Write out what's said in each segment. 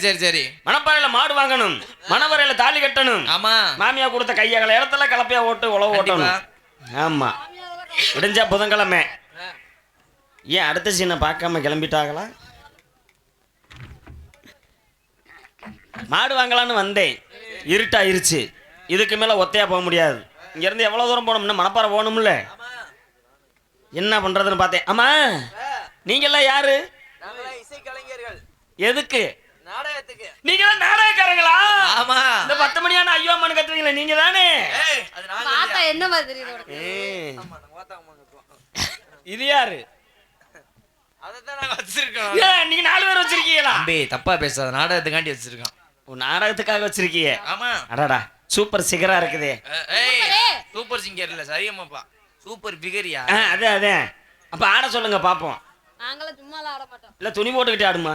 சரி சரி. மணப்பாறையில மாடு வாங்கணும். மணவரையில தாலி கட்டணும். ஆமா. மாமியா கொடுத்த கையகல இடத்துல கலப்பையா ஓட்டு உழவு. ஓட்டணும். ஆமா. விடிஞ்சா புதன்கிழமை. ஏன் அடுத்த சீனை பார்க்காம கிளம்பிட்டாங்களா? மாடு வாங்கலான்னு வந்தேன். இருட்டாயிருச்சு. இதுக்கு மேல ஒத்தையா போக முடியாது. இங்க இருந்து எவ்வளவு தூரம் போகணும்னா மணப்பாறை போகணும்ல? என்ன பண்றதுன்னு பார்த்தேன். ஆமா நீங்க எல்லாம் யாரு எதுக்கு? நாடகத்துக்கு. நீங்க தான் நாடகக்காரங்களா? ஆமா. இந்த பத்து மணியான ஐயோ அம்மன் கத்துவீங்களா நீங்க தானே பார்த்தா என்ன மாதிரி இது யாரு? நாங்க நாலு பேர் வச்சிருக்கீங்களா? தம்பி தப்பா பேசாத. நாடகத்துக்காண்டி வச்சிருக்கோம். ஒரு நாடகத்துக்காக வச்சிருக்கீங்க? ஆமா. அடாடா சூப்பர் சிகரா இருக்குதே. சூப்பர். சிங்கர் இல்ல சரியம்மாப்பா. சூப்பர் பிகரியா ஆ, அதே அதே. அப்ப ஆட சொல்லுங்க பாப்போம். நாங்களாம் சும்மாலாம் ஆட மாட்டோம். இல்ல துணி போட்டுக்கிட்டே ஆடுமா?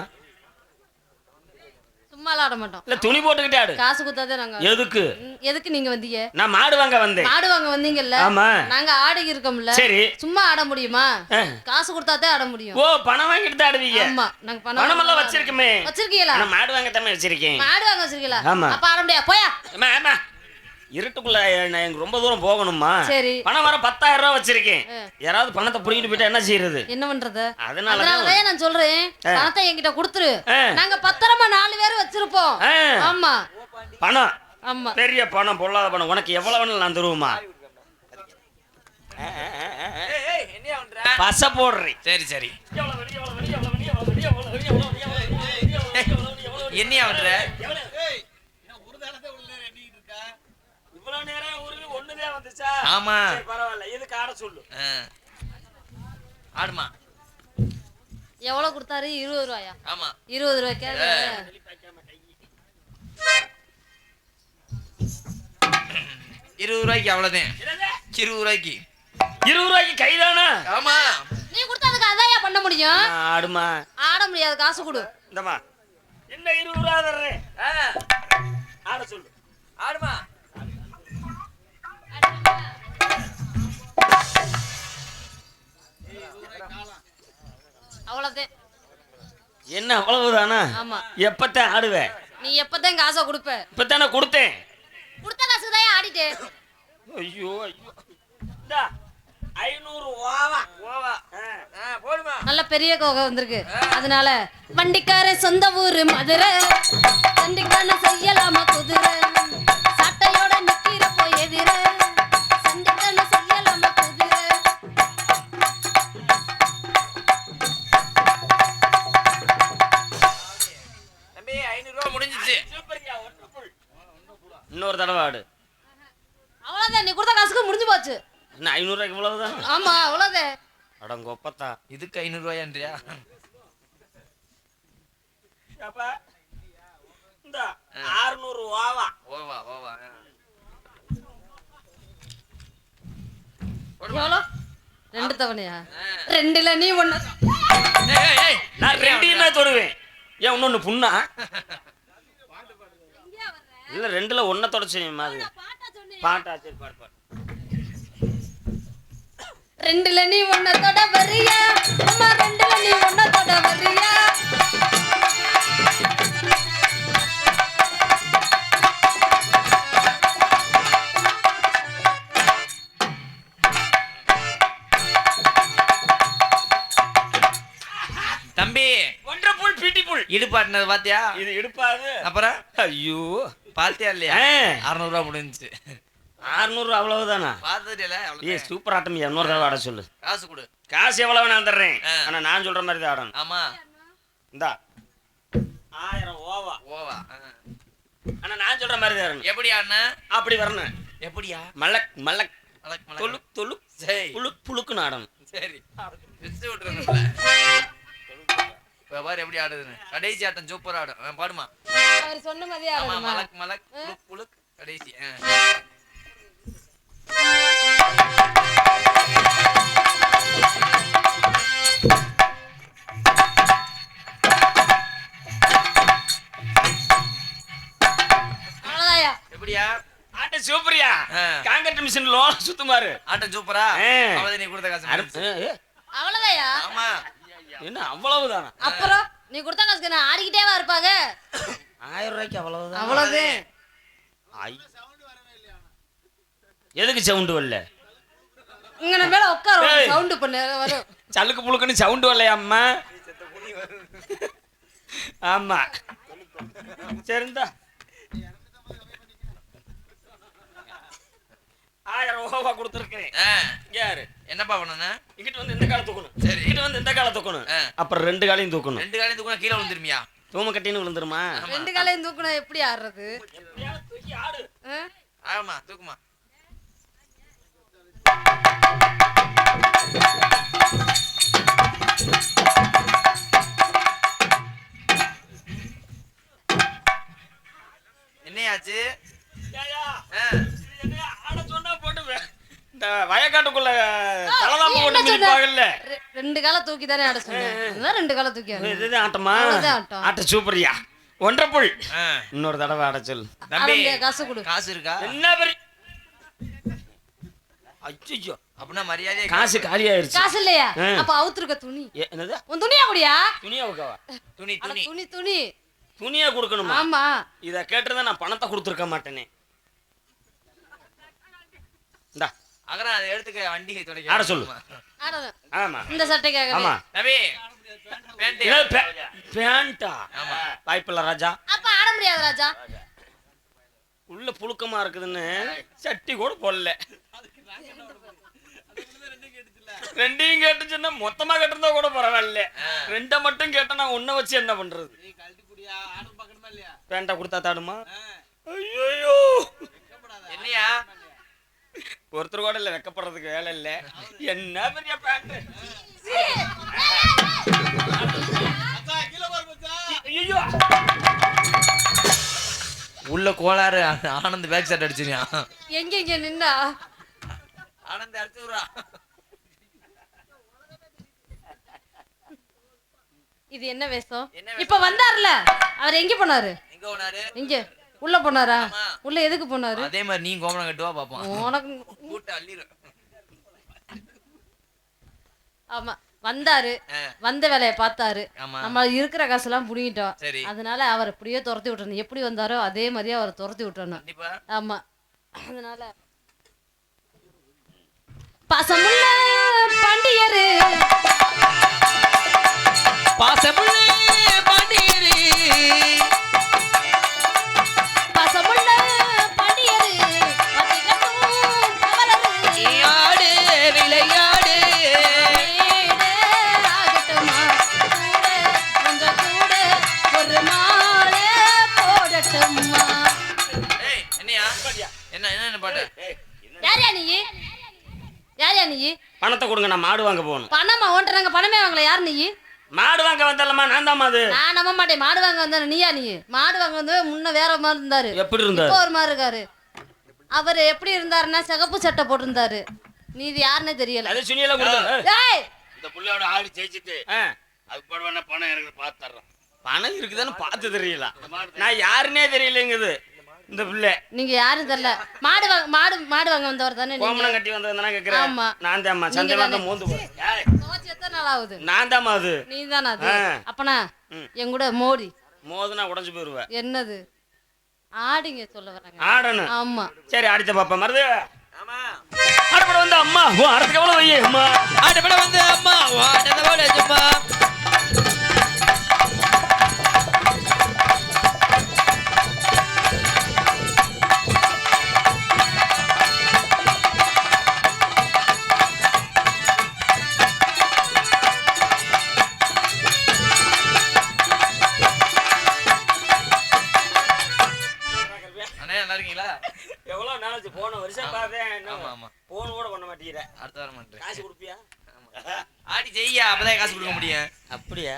சும்மாலாம் ஆட மாட்டோம். இல்ல துணி போட்டுக்கிட்டே ஆடு. காசு கொடுத்தாதே நாங்க எதுக்கு? எதுக்கு நீங்க வந்தீங்க? நான் மாடு வாங்க வந்தேன். ஆடு வாங்க வந்தீங்கல்ல? ஆமா. நாங்க ஆடு இருக்கோம்ல. சரி. சும்மா ஆட முடியுமா. காசு கொடுத்தாதே ஆட முடியும். ஓ பணம் வாங்கிட்டு தான் ஆடுவீங்க. ஆமா. நாங்க பணம் எல்லாம் பணம் வச்சிருக்குமே. வச்சிருக்கீங்களா? ஆனா மாடு வாங்க தானே வச்சிருக்கேன். ஆடு வாங்க வச்சிருக்கீங்களா? ஆமா. அப்ப ஆட முடியாது போயா. ஆமா ஆமா. இருட்டுக்குள்ள நான் எனக்கு ரொம்ப தூரம் போகணுமா சரி பணம் வர பத்தாயிரம் ரூபாய் வச்சிருக்கேன். யாராவது பணத்தை புடிங்கிட்டு போயிட்டா என்ன செய்யறது என்ன பண்றது அதனால நான் சொல்றேன். பணத்தை என்கிட்ட கொடுத்துரு. நாங்க பத்திரமா நாலு பேர் வச்சிருப்போம் ஆ. ஆமா பணம் ஆமா பெரிய பணம் பொல்லாத பணம் உனக்கு எவ்வளவு நான் தருவோமா பச போடுறேன் சரி சரி என்னையா பண்ற நேரம் ஊருக்கு வந்துச்சா? ஆமா. பரவாயில்ல. இதுக்கு ஆட சொல்லு. ஆடுமா. எவ்வளவு கொடுத்தாரு? இருபது ரூபாயா? ஆமா. இருபது ரூபாய்க்கா இருபது ரூபாய்க்கு அவ்வளவுதான் இருபது ரூபாய்க்கு. இருபது ரூபாய்க்கு கைதானா? ஆமா. நீ கொடுத்ததுக்கு அதையா பண்ண முடியும்? ஆடுமா. ஆட முடியாது. காசு கொடு. இந்தமா என்ன இருபது ரூபா தர்றேன்? ஆட சொல்லு. ஆடுமா. அவ்வளவுதான். என்ன அவ்வளவுதானா? ஆமா. எப்பத்தான் ஆடுவேன் நீ எப்பதான் காசை கொடுப்ப? இப்பத்தானே கொடுத்தேன். கொடுத்த காசுக்கு தான் ஆடிட்டு. ஐயோ ஐயோ. இந்தா, ஓவா. ஓவா. ஆ, போடுமா. நல்ல பெரிய கோகை வந்திருக்கு. அதனால வண்டிக்கார சொந்த ஊரு மதுரை. சண்டிக்கான செய்யலாமா குதிரை? சட்டையோட நிக்கிறப்போ எதிர. இன்னொரு தடவை ஆடு. அவ்வளவுதான் நீ கொடுத்த காசுக்கு முடிஞ்சு போச்சு. என்ன ஐநூறுரூவாய்க்கு இவ்வளவுதான்? ஆமா அவ்வளவுதான். அடங்கொப்பத்தா இதுக்கு ஐநூறு ரூபாயான்றியா அப்பா இந்த ஆறுநூறு ஓவா. ஓவா ஓவா. எவ்வளோ? ரெண்டு தவணையா? ரெண்டுல நீ ஏய். நான் ரெண்டையுமே தொடுவேன். ஏன் இன்னொன்னு புண்ணா? இல்ல ரெண்டுல ஒன்ன தொடச்சு மாதிரி பாட்டா சரி பாடு பாடு. ரெண்டுல நீ ஒன்னத்தோட வரியா அம்மா ரெண்டுல நீ ஒன்னத்தோட வரியா தம்பி ஒன்றரை புல் பீட்டி புல். இடுப்பாட்டினது பாத்தியா? இது இடுப்பாது. அப்புறம்? ஐயோ. பாத்தியா இல்லையா? ஆ. அறுநூறு ரூபா முடிஞ்சுச்சு. ஆறுநூறு அவ்வளவுதானா? பாத்துட்டியல ஏ சூப்பர் ஆட்டம் இன்னொரு தடவை ஆட சொல்லு. காசு கொடு. காசு எவ்வளவு நான் தர்றேன். ஆனா நான் சொல்ற மாதிரி தான் ஆடணும். ஆமா. இந்தா. ஆயிரம் ஓவா. ஓவா. ஆனா நான் சொல்ற மாதிரி தான் வரணும் எப்படி ஆடுன அப்படி வரணும். எப்படியா? மலக் மலக். தொழு சரி. புழுக் புழுக்குன்னு ஆடணும். சரி. விட்டு விட்டுருந்தோம்ல இப்ப பாரு எப்படி ஆடுதுன்னு. கடைசி ஆட்டம் சூப்பரா ஆடும். பாடுமா? அவர் சொன்ன மாதிரியே ஆமா ஆடணுமா? மலக் மலக் புளுக் புளுக் கடைசி எப்படியா? ஆட்ட சூப்பரியா. Concrete machine லோல சுத்துமாரு. ஆட்டம் சூப்பரா? ஆ. அவ்வளவு நீ கொடுத்த காசு அவ்வளவுதாயா? ஆமா. என்ன அவ்வளவுதானா? அப்புறம் நீ கொடுத்த காசுக்கு நான் ஆடிக்கிட்டேவா இருப்பாங்க ஆயிரம் ரூபாய்க்கு அவ்வளவுதான்? அவ்வளவு ஐ. எதுக்கு சவுண்டு வரல? இங்க நம்ம மேல உட்கார. சவுண்ட் பண்ண வரும். சலுக்கு புழுக்குன்னு சவுண்டு வரலையா அம்மா? ஆமா. சரிந்தா ஆயிரம் ரூபா கொடுத்துருக்கேன் யாரு? என்னப்பா பண்ணன இங்கிட்டு வந்து இந்த காலை தூக்கணும். சரி. இங்கிட்டு வந்து இந்த காலை தூக்கணும். அப்புறம் ரெண்டு காலையும் தூக்கணும். ரெண்டு காலையும் தூக்கினா கீழே விழுந்துருமியா? தூம கட்டின்னு விழுந்துருமா? ரெண்டு காலையும் தூக்கணும் எப்படி ஆடுறது? ஆமா தூக்குமா. என்னையாச்சு? இந்த வயக்காட்டுக்குள்ள தலதாம்பு சொன்ன? மிதிப்பாங்கல்ல ரெண்டு காலை தூக்கி தானே ஆட சொன்னேன் அதான் ரெண்டு காலை தூக்கி ஆட்டமா. ஆட்ட சூப்பரியா. ஒன்றரை புல். இன்னொரு தடவை ஆட சொல் தம்பி அவனுடைய காசு கொடு. காசு இருக்கா? என்ன பெரிய அச்சோ அப்படின்னா மரியாதையா காசு காலி ஆயிருச்சு காசு இல்லையா. அப்ப அவுத்துருக்க துணி. என்னது? உன் துணியா குடியா? துணியா உக்காவா துணி துணி. துணி துணி. துணியா கொடுக்கணுமா? ஆமா. இத கேட்டிருந்தா நான் பணத்தை கொடுத்துருக்க மாட்டேனே. இந்தா. அகரா அதை எடுத்துக்க வண்டி துடைக்க ஆட சொல்லு. ஆமா. இந்த சட்டைக்காக ஆமா. தம்பி பேண்ட் இது பே- பேண்டா ஆமா. வாய்ப்பில்ல ராஜா. அப்ப ஆட முடியாது ராஜா. உள்ள புழுக்கமா இருக்குதுன்னு சட்டி கூட போடல. ரெண்டையும் கேட்டுச்சுன்னா மொத்தமா கேட்டிருந்தா கூட பரவாயில்ல. ரெண்டை மட்டும் கேட்டா நான் உன்னை வச்சு என்ன பண்றது? பேண்டா கொடுத்தா தாடுமா? ஐயோ என்னையா? ஒருத்தர் கூட இல்ல வெக்கப்படுறதுக்கு வேலை இல்ல. என்ன பெரிய பேண்ட் உள்ள கோளாறு ஆனந்த் பேக் ஷாட் அடிச்சிருக்கான். எங்க இங்க நின்னா? ஆனந்த் அடிச்சு விடுறா. இது என்ன வேஷம்? என்ன வேஷம்? இப்ப வந்தார்ல. அவர் எங்க போனாரு? எங்க போனாரு? இங்க. உள்ள போனாரா. உள்ள எதுக்கு போனாரு? அதே மாதிரி நீ கோமணம் கட்டுவா பாப்போம். உனக்கு கூட்ட அள்ளிடும் ஆமா வந்தாரு. வந்த வேலையை பார்த்தாரு. நம்ம இருக்கிற காசெல்லாம் புடிங்கிட்டோம். அதனால அவர் எப்படியோ துரத்தி விட்டணும் எப்படி வந்தாரோ அதே மாதிரியே அவரை துரத்தி விட்டணும் கண்டிப்பா. ஆமா. அதனால பாசமுள்ள பாண்டியரு. பாசமுள்ள பணத்தை கொடுங்க நான் மாடு வாங்க போகணும். பணமா? ஓன்ட்ட நாங்க பணமே வாங்கல. யார் நீ? மாடு வாங்க வந்தல்லம்மா நான் தான் அது நான் நம்ப மாட்டேன். மாடு வாங்க வந்தானே நீயா நீ? மாடு வாங்க வந்து முன்ன வேற மாதிரி இருந்தாரு. எப்படி இருந்தாரு? இப்போ ஒரு மாதிரி இருக்காரு. அவர் எப்படி இருந்தாருன்னா சிகப்பு சட்டை போட்டிருந்தாரு. நீ இது யாருன்னே தெரியல. அது கொடுத்து ஏய்! இந்த புள்ளையோட ஆடு ஜெயிச்சுட்டு அதுக்கு போட பணம் எனக்கு பார்த்து தர்றேன். பணம் இருக்குதான்னு பார்த்து தெரியல. நான் யாருன்னே தெரியலங்குது. இந்த பிள்ளை. நீங்க யாரும் தெரியல. மாடு வாங்க மாடு மாடு வாங்க வந்தவர் தானே கோமணம் கட்டி வந்ததுனா கேக்குறேன் ஆமா. நான் தாம்மா நீங்க சந்தை தானே. வந்து மூந்து போ. ஏய், துவைச்சு எத்தனை நாள் ஆகுது? நான் தாம்மா அது. நீ தானே அது. அப்பனா. என் கூட மோடி மோதுனா உடஞ்சு போயிருவேன் என்னது? ஆடிங்க சொல்ல வராங்க. ஆடணும். ஆமா. சரி அடித்த பாப்பா மருது ஆமா. ஆடப்பட வந்து அம்மா. ஓ அடுத்த எவ்வளவு வையே அம்மா? ஆட்டப்பட வந்து அம்மா. ஆட்டத போல சும்மா அண்ணே ஆமா. போன் கூட பண்ண மாட்டேங்கிற. அடுத்த வாரம் பண்றேன். காசு கொடுப்பியா? ஆடி ஜெய்யா அப்பதான் காசு கொடுக்க முடியும். அப்படியா.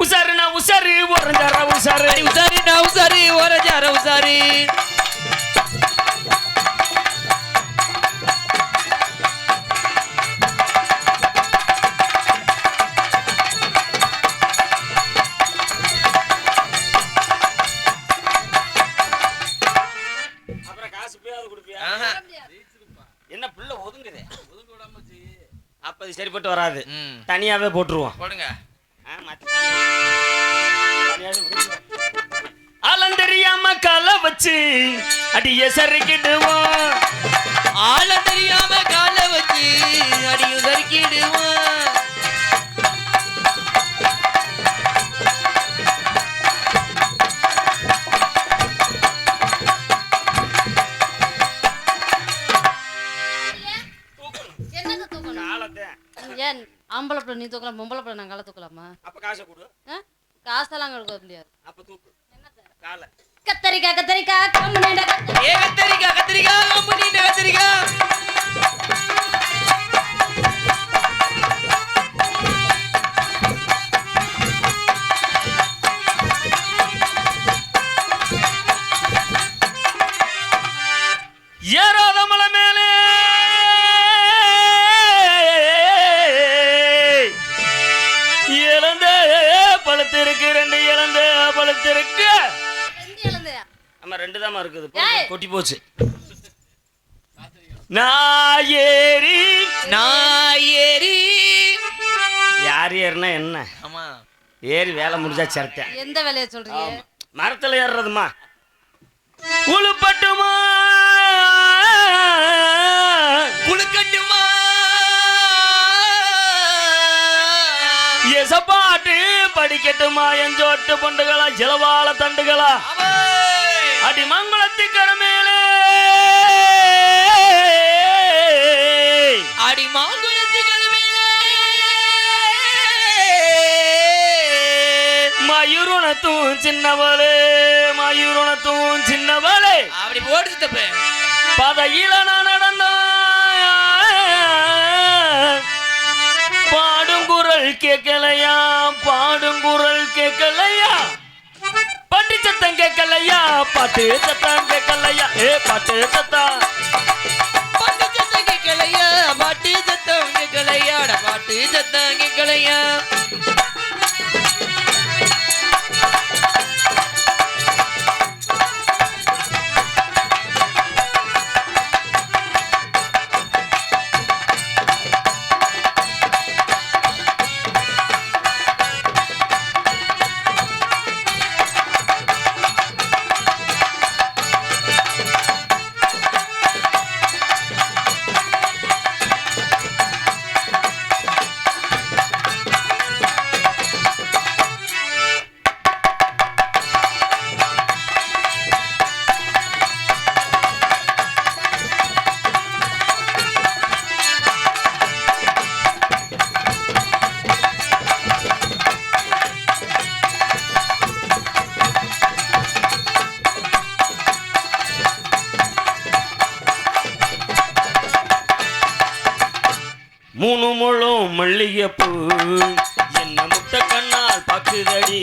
உசாரு நான் உசாரு உறஞ்சார உசாரு. அடி உசாரி நான் உசாரி உசாரி. சரிப்பட்டு வராது. தனியாவே போட்டுருவோம். போடுங்க. ஆளம் தெரியாம கால வச்சு அடிய சரிக்கிடுவோம் ஆள தெரியாம கால வச்சு அடி உதறிக்கிடுவான் ஏன் ஆம்பளை பிள்ளை நீ தூக்கலாம் பொம்பளை பிள்ளை நான் காலை தூக்கலாமா? அப்ப காசை கொடு? காசெல்லாம் கொடுக்க முடியாது. அப்ப தூக்கு. காலை. கம்முனேடா கத்தரிக்காய் ஏ கத்திரிக்கா கத்திரிக்கா கம்பெனி கத்திரிக்கா. ஏறாத இழந்தையா ஆமா ரெண்டு தாமா இருக்குது. கொட்டி போச்சு. நான் ஏறி யார் ஏறினா என்ன? ஆமா. ஏறி வேலை முடிஞ்சா சிரட்டேன் எந்த வேலையை சொல்றீங்க? மரத்துல ஏறுறதுமா உழுப்பட்டுமா? படிக்கட்டுமா எஞ்சோட்டு பொண்டுகளா ஜலவால தண்டுகளா? அடி மங்களத்துக்கர மேலே அடி மாங்குளத்துகள் மேலே மயூருணத்தும் சின்னவளே மயூருணத்தும் சின்னவளே! அப்படி போடுச்சு தப்பு பதையில நான் நடந்தான். பாடும் குரல் கேட்கலையா? பாடும் குரல் கேட்கலையா? பட்டி சத்தம் கேட்கலையா? பாட்டு சத்தம் கேட்கலையா? ஏ பாட்டு சத்தம். பாட்டு சத்தம் கேட்கலையா? பாட்டு சத்தம் கேட்கலையா? பாட்டு சத்தம் கேட்கலையா? பாக்குதடி.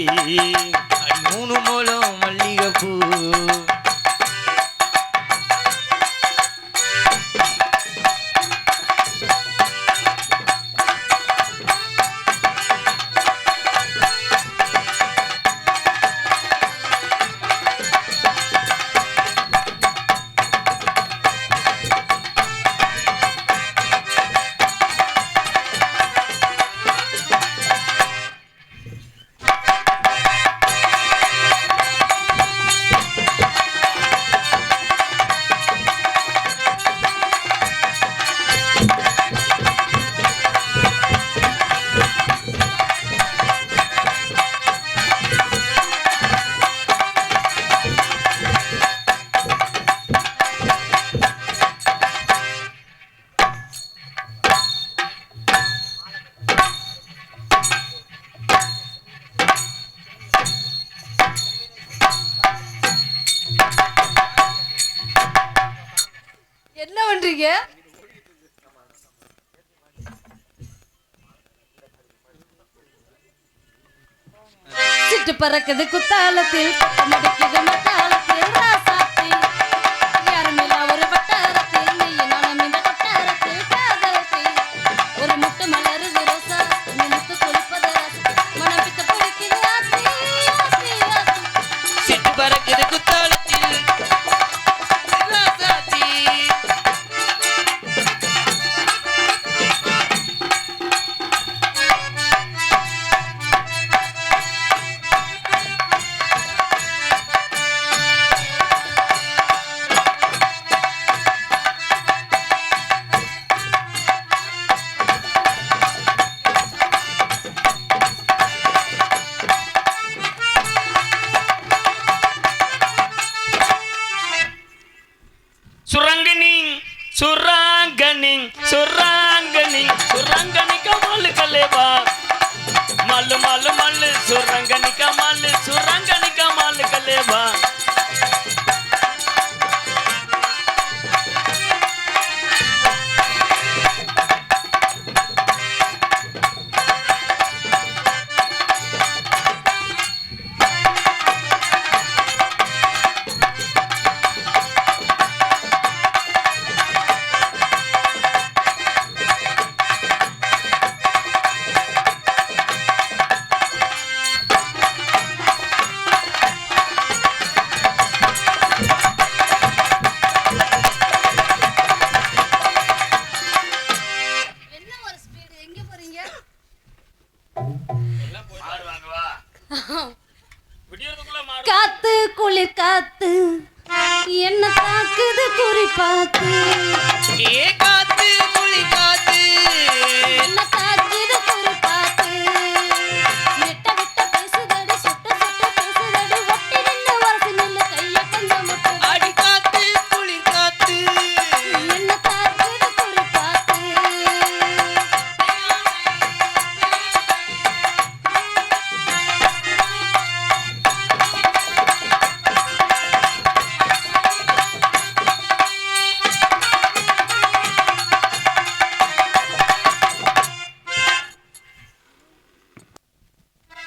என்ன சிட்டு பறக்குது குத்தாலத்தில்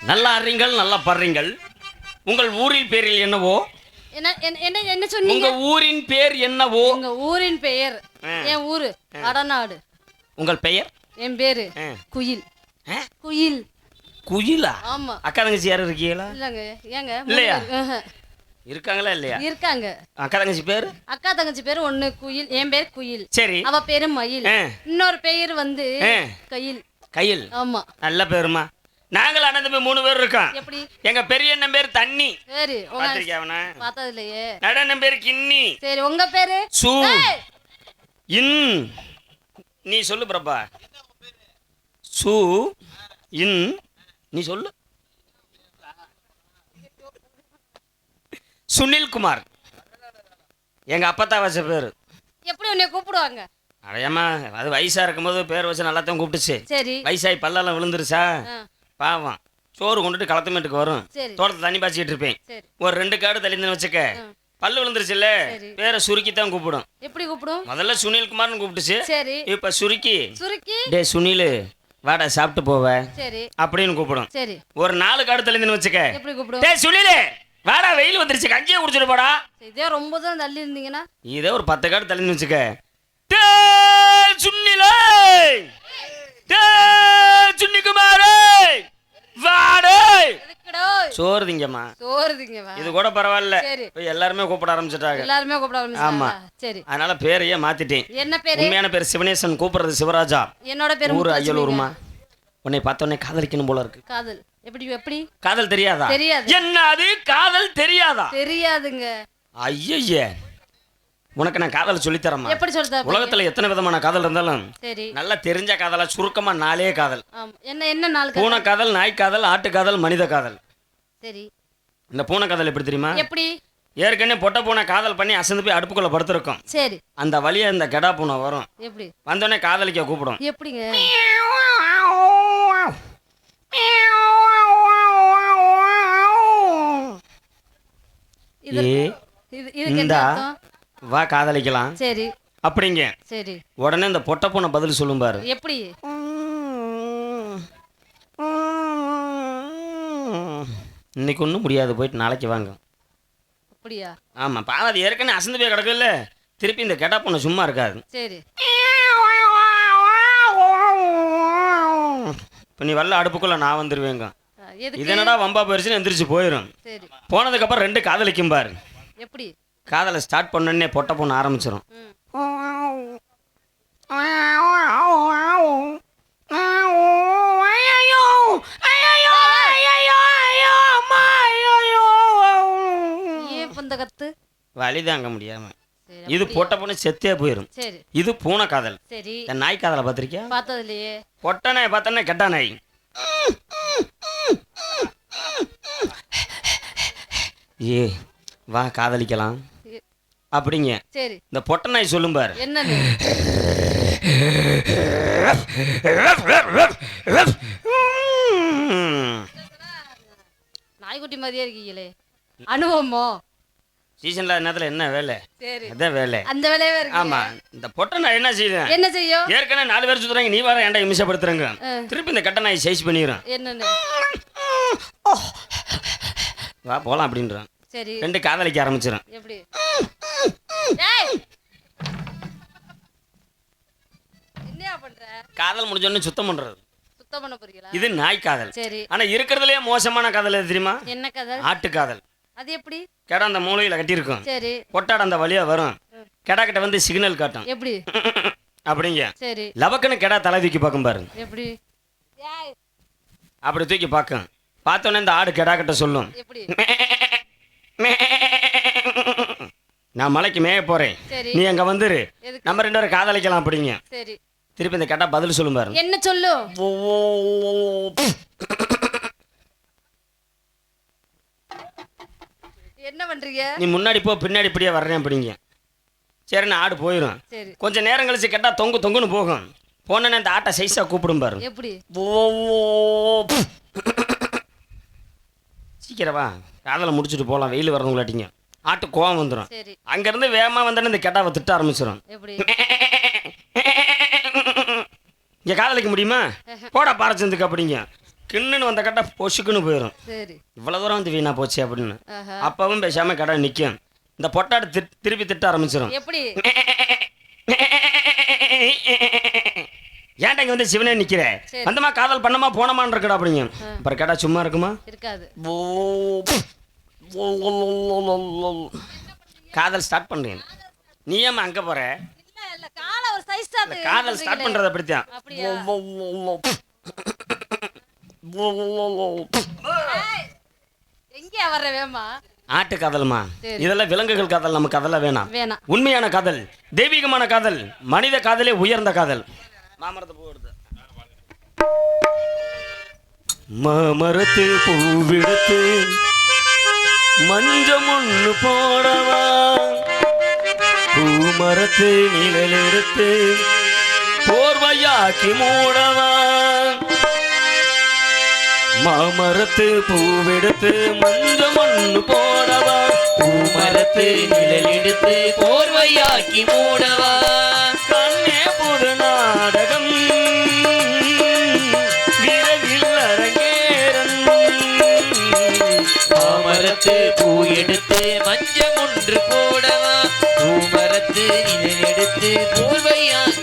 நல்லா அறிங்கள் நல்லா படுறீங்கள் உங்கள் ஊரின் பேரில் என்னவோ? என்ன என்ன- என்ன உங்க சொன்னீங்க? ஊரின் பேர் என்னவோ? உங்க ஊரின் பெயர். என் ஊரு வடநாடு. உங்கள் பெயர்? என் பேரு. குயில்? குயில். குயிலா? ஆமா. அக்கா தங்கச்சி யாரும் இருக்கீங்களா? இல்லங்க. ஏங்க இல்லையா? இருக்காங்களா இல்லையா? இருக்காங்க. அக்கா தங்கச்சி பேரு? அக்கா தங்கச்சி பேரு ஒண்ணு குயில். என் பேர் குயில். சரி. அவ பேரு மயில். இன்னொரு பெயர் வந்து. கயில். கையில். ஆமா. நல்ல பேருமா? நாங்கள் அனந்தமே மூணு பேர் இருக்கோம். எங்க பெரிய அண்ணன் பேர் தண்ணி. சரி உங்க பாத்திருக்கியா அவன? பார்த்தது இல்லையே நடனம் பேர் கிண்ணி சரி உங்க பேரு? சூ. இன். நீ சொல்லு பிரபா. சூ. இன். நீ சொல்லு. சுனில் குமார் எங்க அப்பத்தா வச்ச பேரு. எப்படி உன்னை கூப்பிடுவாங்க? அடையாமா அது வயசா இருக்கும்போது பேர் வச்சு நல்லா தான் கூப்பிட்டுச்சு. சரி. வயசாகி பல்லெல்லாம் விழுந்துருச்சா? பாவம். சோறு கொண்டுட்டு களத்துமேட்டுக்கு வரும். தோட்டத்தை தண்ணி பாய்ச்சிக்கிட்டு இருப்பேன். ஒரு ரெண்டு காடு தள்ளிந்து வச்சுக்க. பல்லு விழுந்துருச்சுல்ல. பேரை சுருக்கி தான் கூப்பிடும். எப்படி கூப்பிடும்? முதல்ல சுனில் குமார்னு கூப்பிட்டுச்சு. சரி. இப்ப சுருக்கி சுருக்கி. டே சுனில் வாடா சாப்பிட்டு போவ. சரி. அப்படின்னு கூப்பிடும். சரி. ஒரு நாலு காடு தள்ளிந்துன்னு வச்சுக்க எப்படி கூப்பிடும்? டே சுனில் வாடா வெயில் வந்துருச்சு கஞ்சியை குடிச்சிட்டு போடா. இதே ரொம்ப தான் தள்ளி இருந்தீங்கன்னா இதே ஒரு பத்து காடு தள்ளிந்து வச்சுக்க டே சுனிலே டே சுன்னிக்குமாரே வாடே. எதுக்குடோ சோறு திங்கம்மா சோறுதிங்க வா இது கூட பரவாயில்ல. எல்லாருமே கூப்பிட ஆரம்பிச்சிட்டாங்க. எல்லாருமே கூப்பிட ஆமா. ஆரம்பிச்சிட்டாங்களா? சரி. அதனால பேரையே மாத்திட்டேன். என்ன பேரு? உண்மையான பேர் சிவனேசன் கூப்பிடுறது சிவராஜா. என்னோட பேரு ஊரு. அய்யலூருமா? உன்னை பார்த்தோன்னே காதலிக்கணும் போல இருக்கு. காதல். எப்படி எப்படி? காதல் தெரியாதா? தெரியாது. என்னது? காதல் தெரியாதா? தெரியாதுங்க. ஐயய்ய உனக்கு நான் காதல் சொல்லித்தரமா எப்படி சொல்றா உலகத்துல எத்தனை விதமான காதல் இருந்தாலும் சரி. நல்லா தெரிஞ்ச காதலா சுருக்கமா நாலே காதல். என்ன என்ன நாள்? பூனை காதல் நாய் காதல் ஆட்டு காதல் மனித காதல். சரி. இந்த பூனை காதல் எப்படி தெரியுமா? எப்படி? ஏற்கனவே பொட்ட பூனை காதல் பண்ணி அசந்து போய் அடுப்புக்குள்ள படுத்திருக்கும். சரி. அந்த வழியா இந்த கெடா பூனை வரும். எப்படி? வந்தோடனே காதலிக்க கூப்பிடும். எப்படிங்க? இதுக்கு வா காதலிக்கலாம். சரி. அப்படிங்க. சரி. உடனே இந்த பொட்ட பூனை பதில் சொல்லும் பாரு. எப்படி? இன்னைக்கு ஒன்றும் முடியாது போயிட்டு நாளைக்கு வாங்க. அப்படியா? ஆமாம் பாவம் அது ஏற்கனவே அசந்து போய் கிடக்குல்ல திருப்பி இந்த கெட்டா பொண்ணு சும்மா இருக்காது. சரி. இப்போ நீ வரல அடுப்புக்குள்ள நான் வந்துருவேங்க. ஆ, எதுக்கு? இது என்னடா வம்பா போயிருச்சுன்னு எந்திரிச்சு போயிடும் போனதுக்கப்புறம் ரெண்டு காதலிக்கும் பாரு. எப்படி? காதலை ஸ்டார்ட் பண்ணோடனே பொட்ட பொண்ணு ஆரம்பிச்சிடும் கத்து? வழி தாங்க முடியாம. இது? பொட்ட பொண்ணு செத்தே போயிடும் இது பூனை காதல். சரி. நாய் காதலை பார்த்திருக்கியா? பார்த்தது இல்லையே பொட்ட நாய் பார்த்தோன்னே கெட்ட நாய். ஏ வா காதலிக்கலாம். அப்படிங்க. சரி. இந்த பொட்ட நாய் சொல்லும் பாரு என்னன்னு நாய்க்குட்டி மாதிரியே இருக்கீங்களே. அனுபவமோ? சீசன்ல நேரத்தில் என்ன வேலை? சரி. அதான் வேலை. அந்த வேலையவே இருக்கு ஆமா. இந்த பொட்ட நாய் என்ன செய்யுது? என்ன செய்யும்? ஏற்கனவே நாலு பேர் சுத்துறாங்க நீ வர ஏன்டா இமிஷப்படுத்துறாங்க ஆ. திருப்பி இந்த கட்ட நாய் சைஸ் பண்ணிடுறான். என்னன்னு? வா போலாம் அப்படின்றான். சரி. ரெண்டு காதலிக்க ஆரம்பிச்சிடும் எப்படி! என்னையா பண்ற? காதல் முடிஞ்சோடனே சுத்தம் பண்றது. சுத்தம் பண்ண போறீங்களா? இது நாய் காதல். சரி. ஆனா இருக்கிறதுலயே மோசமான காதல் எது தெரியுமா? என்ன கதை ஆட்டு காதல். அது எப்படி? கெடா அந்த மூலையில கட்டியிருக்கும். சரி. பொட்டாட அந்த வழியா வரும். கெடா கிட்ட வந்து சிக்னல் காட்டும். எப்படி? அப்படிங்க. சரி. லவக்குன்னு கெடா தலை தூக்கி பார்க்கும் பாரு. எப்படி? அப்படி தூக்கி பார்க்கும். பார்த்தோன்னே இந்த ஆடு கெடா கிட்ட சொல்லும். எப்படி? நான் மலைக்கு மேய போறேன். நீ அங்க வந்துரு. நம்ம ரெண்டு பேரும் காதலிக்கலாம் அப்படிங்க திருப்பி இந்த கெட்டா பதில் சொல்லும் பாரு என்ன சொல்லும் என்ன பண்றீங்க? நீ முன்னாடி போ பின்னாடி இப்படியே வர்றேன் அப்படிங்க சரி நான் ஆடு போயிடும் கொஞ்சம் நேரம் கழிச்சு கேட்டா தொங்கு தொங்குன்னு போகும். போனோன்னே இந்த ஆட்டை சைஸா கூப்பிடும் பாரு. எப்படி? சீக்கிரம் காதலை முடிச்சுட்டு போகலாம் வெயில் வரவங்களாட்டிங்க ஆட்டு கோவம் வந்துடும் அங்கேருந்து வேகமா வந்தோன்னே இந்த கெட்டாவை திட்ட ஆரம்பிச்சிடும் இங்கே காதலிக்க முடியுமா? போடா பாரச்சந்துக்கு அப்படிங்க. கிண்ணுன்னு வந்த கட்டா பொசுக்குன்னு போயிடும் இவ்வளோ தூரம் வந்து வீணா போச்சு அப்படின்னு. அப்பவும் பேசாம கடை நிற்கும் இந்த பொட்டாடு திருப்பி திட்ட ஆரம்பிச்சிடும் எப்படி? ஏன்டா இங்க வந்து சிவனே நிக்கிற? சரி. வந்தமா காதல் பண்ணமா போனமான்னு இருக்கடா அப்படிங்க. அப்புறம் கேட்டா சும்மா இருக்குமா? இருக்காது. காதல் ஸ்டார்ட் பண்றேன் நீ ஏமா அங்க இந்த காதல் ஸ்டார்ட் பண்றது அப்படித்தான் ஆட்டு காதல்மா. இதெல்லாம் விலங்குகள் காதல் நமக்கு அதெல்லாம் வேணாம். வேணாம். உண்மையான காதல் தெய்வீகமான காதல் மனித காதலே உயர்ந்த காதல். மாமரத்தை பூ எடுத்து. மாமரத்து பூவெடுத்து மஞ்சம் ஒண்ணு போடவா? பூமரத்து நிழல் எடுத்து போர்வையாக்கி மூடவா? மாமரத்து பூவெடுத்து மஞ்சம் ஒண்ணு போடவா? பூமரத்து நிழல் எடுத்து போர்வையாக்கி மூடவா? கண்ணே புது நாடகம் மாமரத்து பூ எடுத்து மஞ்சம் ஒன்று போடவா பூமரத்து நிழல் எடுத்து போர்வையாக்கி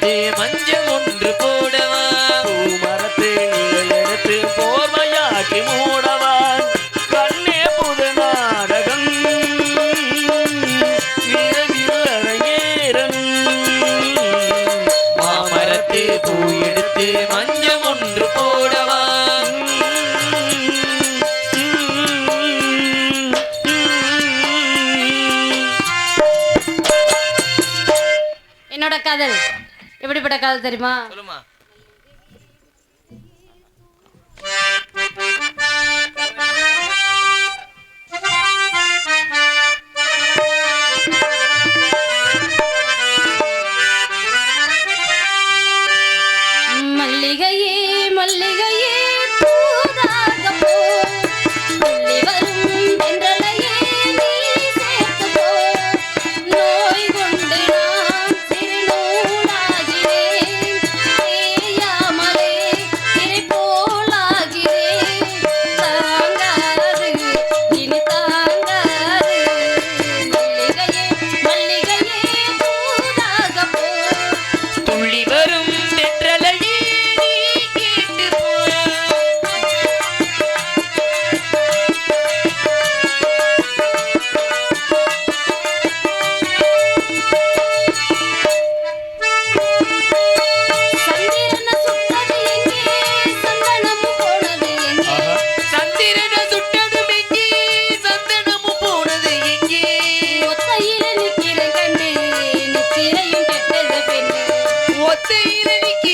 தேவன் காலம் தெரியுமா? சொல்லுமா baby.